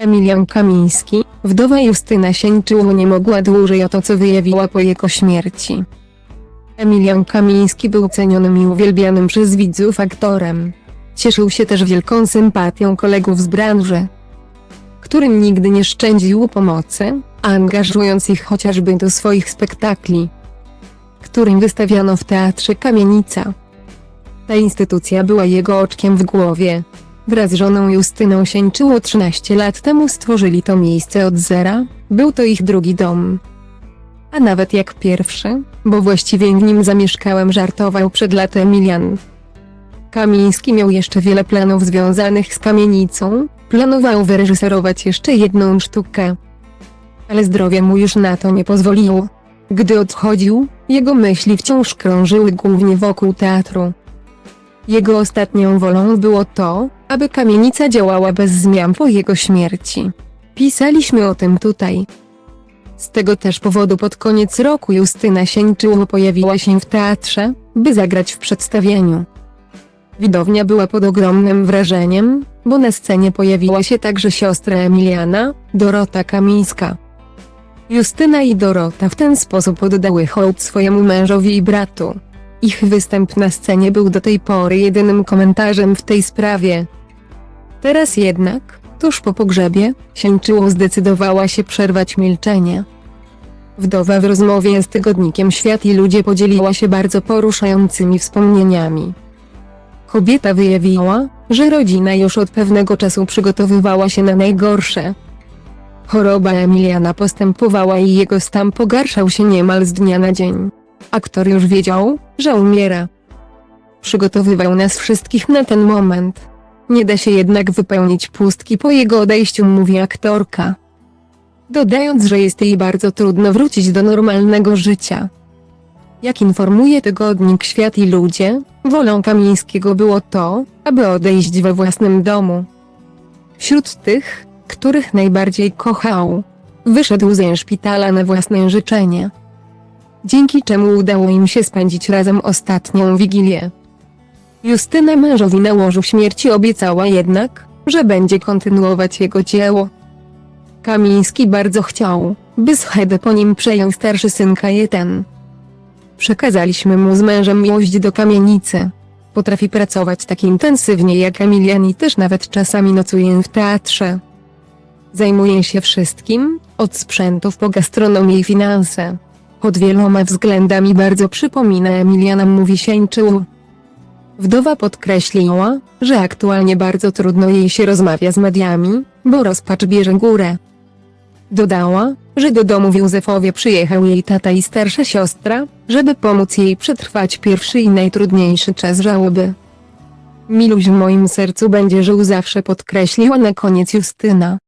Emilian Kamiński, wdowa Justyna Sieńczyło nie mogła dłużej o to co wyjawiła po jego śmierci. Emilian Kamiński był cenionym i uwielbianym przez widzów aktorem. Cieszył się też wielką sympatią kolegów z branży, którym nigdy nie szczędził pomocy, angażując ich chociażby do swoich spektakli, którym wystawiano w Teatrze Kamienica. Ta instytucja była jego oczkiem w głowie. Wraz z żoną Justyną Sieńczyło 13 lat temu stworzyli to miejsce od zera, był to ich drugi dom. A nawet jak pierwszy, bo właściwie w nim zamieszkałem żartował przed laty Emilian. Kamiński miał jeszcze wiele planów związanych z kamienicą, planował wyreżyserować jeszcze jedną sztukę. Ale zdrowie mu już na to nie pozwoliło. Gdy odchodził, jego myśli wciąż krążyły głównie wokół teatru. Jego ostatnią wolą było to, aby kamienica działała bez zmian po jego śmierci. Pisaliśmy o tym tutaj. Z tego też powodu pod koniec roku Justyna Sieńczyło pojawiła się w teatrze, by zagrać w przedstawieniu. Widownia była pod ogromnym wrażeniem, bo na scenie pojawiła się także siostra Emiliana, Dorota Kamińska. Justyna i Dorota w ten sposób oddały hołd swojemu mężowi i bratu. Ich występ na scenie był do tej pory jedynym komentarzem w tej sprawie. Teraz jednak, tuż po pogrzebie, Sięczyło zdecydowała się przerwać milczenie. Wdowa w rozmowie z tygodnikiem Świat i Ludzie podzieliła się bardzo poruszającymi wspomnieniami. Kobieta wyjawiła, że rodzina już od pewnego czasu przygotowywała się na najgorsze. Choroba Emiliana postępowała i jego stan pogarszał się niemal z dnia na dzień. Aktor już wiedział, że umiera. Przygotowywał nas wszystkich na ten moment. Nie da się jednak wypełnić pustki po jego odejściu, mówi aktorka. Dodając, że jest jej bardzo trudno wrócić do normalnego życia. Jak informuje tygodnik Świat i Ludzie, wolą Kamińskiego było to, aby odejść we własnym domu. Wśród tych, których najbardziej kochał, wyszedł ze szpitala na własne życzenie. Dzięki czemu udało im się spędzić razem ostatnią wigilię. Justyna mężowi na łożu śmierci obiecała jednak, że będzie kontynuować jego dzieło. Kamiński bardzo chciał, by schedę po nim przejął starszy syn Kajetan. Przekazaliśmy mu z mężem miłość do kamienicy. Potrafi pracować tak intensywnie jak Emilian i też nawet czasami nocuje w teatrze. Zajmuje się wszystkim, od sprzętów po gastronomię i finanse. Pod wieloma względami bardzo przypomina Emiliana mówi Sieńczył. Wdowa podkreśliła, że aktualnie bardzo trudno jej się rozmawia z mediami, bo rozpacz bierze górę. Dodała, że do domu w Józefowie przyjechał jej tata i starsza siostra, żeby pomóc jej przetrwać pierwszy i najtrudniejszy czas żałoby. Miluś w moim sercu będzie żył zawsze podkreśliła na koniec Justyna.